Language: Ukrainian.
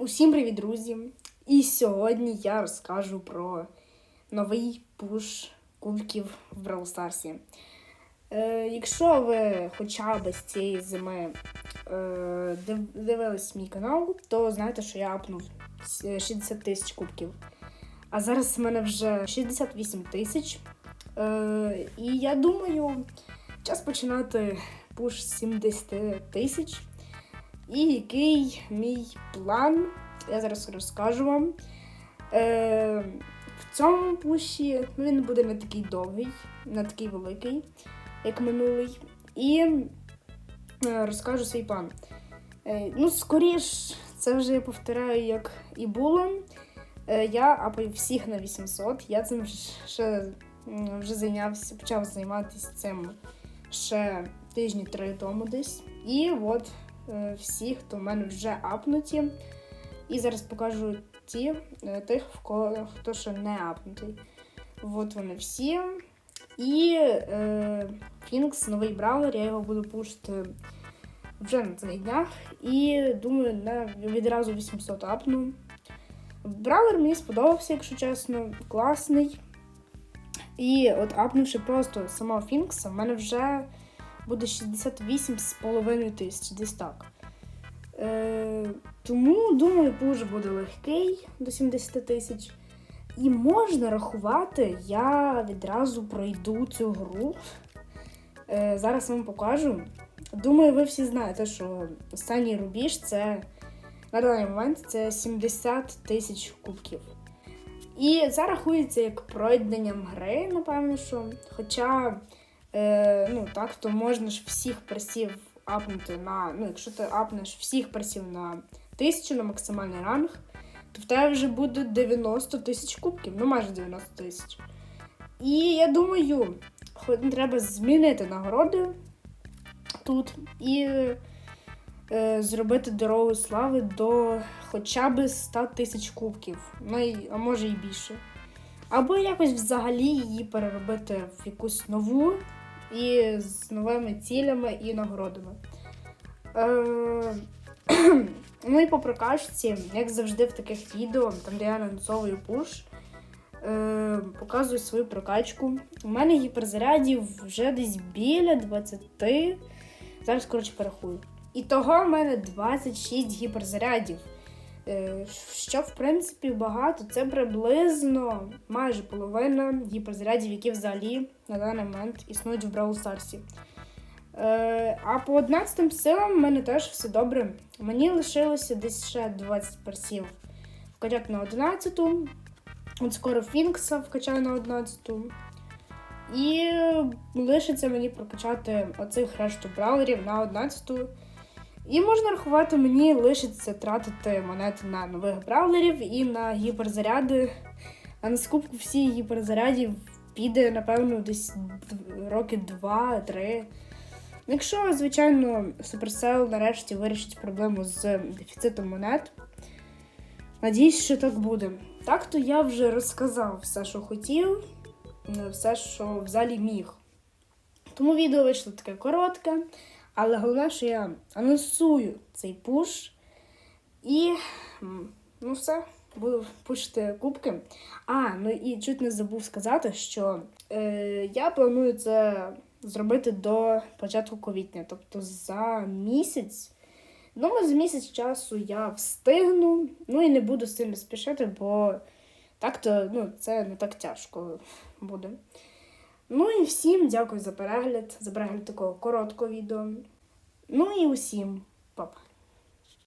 Усім привіт, друзі! І сьогодні я розкажу про новий пуш кубків в Brawl Stars. Е, якщо ви хоча б з цієї зими е, дивились мій канал, то знаєте, що я апнув 60 тисяч кубків. А зараз в мене вже 68 тисяч. Е, і я думаю, час починати пуш 70 тисяч. І який мій план, я зараз розкажу вам. Е, в цьому пуші він буде не такий довгий, не такий великий, як минулий. І е, розкажу свій план. Е, ну, скоріш, це вже я повторяю, як і було. Е, я апаю всіх на 800. Я цим ще вже зайнявся, почав займатися цим ще тижні три тому десь. І от всі, хто в мене вже апнуті. І зараз покажу ті, е, тих, в кого хто ще не апнутий. От вони всі. І е, Фінкс, новий браулер, я його буду пушити вже на цих днях. І думаю, на відразу 800 апну. Браулер мені сподобався, якщо чесно, класний. І от апнувши просто самого Фінкса, в мене вже буде 68,5 тисяч, десь так. Е, тому, думаю, пуш буде легкий до 70 тисяч. І можна рахувати, я відразу пройду цю гру. Е, зараз вам покажу. Думаю, ви всі знаєте, що останній рубіж це на даний момент це 70 тисяч кубків. І це рахується як пройденням гри, напевно, що. Хоча, е, ну так, то можна ж всіх пресів апнути на. Ну, якщо ти апнеш всіх пресів на тисячу на максимальний ранг, то в тебе вже буде 90 тисяч кубків, ну майже 90 тисяч. І я думаю, треба змінити нагороди тут і е, зробити дорогу слави до хоча б 100 тисяч кубків, ну, а може і більше. Або якось взагалі її переробити в якусь нову і з новими цілями і нагородами. Е, ну і по прокачці, як завжди в таких відео, там де я анонсовую пуш, е, показую свою прокачку. У мене гіперзарядів вже десь біля 20. Зараз, коротше, порахую. І того в мене 26 гіперзарядів. Е, Що, в принципі, багато. Це приблизно майже половина гіперзарядів, які взагалі на даний момент існують в Brawl Stars. Е, А по 11 силам в мене теж все добре. Мені лишилося десь ще 20 персів вкачати на 11. От скоро Фінкса вкачаю на 11. І лишиться мені прокачати оцих решту браулерів на 11. І можна рахувати, мені лишиться тратити монети на нових браулерів і на гіперзаряди. А на скупку всіх гіперзарядів піде, напевно, десь роки 2-3. Якщо, звичайно, Supercell нарешті вирішить проблему з дефіцитом монет. Надіюсь, що так буде. Так то я вже розказав все, що хотів, е, все, що взагалі міг. Тому відео вийшло таке коротке, але головне, що я анонсую цей пуш. І ну все, буду пушити кубки. А, ну і чуть не забув сказати, що е, я планую це зробити до початку квітня, тобто за місяць. Думаю, за місяць часу я встигну, ну і не буду сильно спішити, бо так-то ну, це не так тяжко буде. Ну і всім дякую за перегляд, за перегляд такого короткого відео. Ну і усім, папа.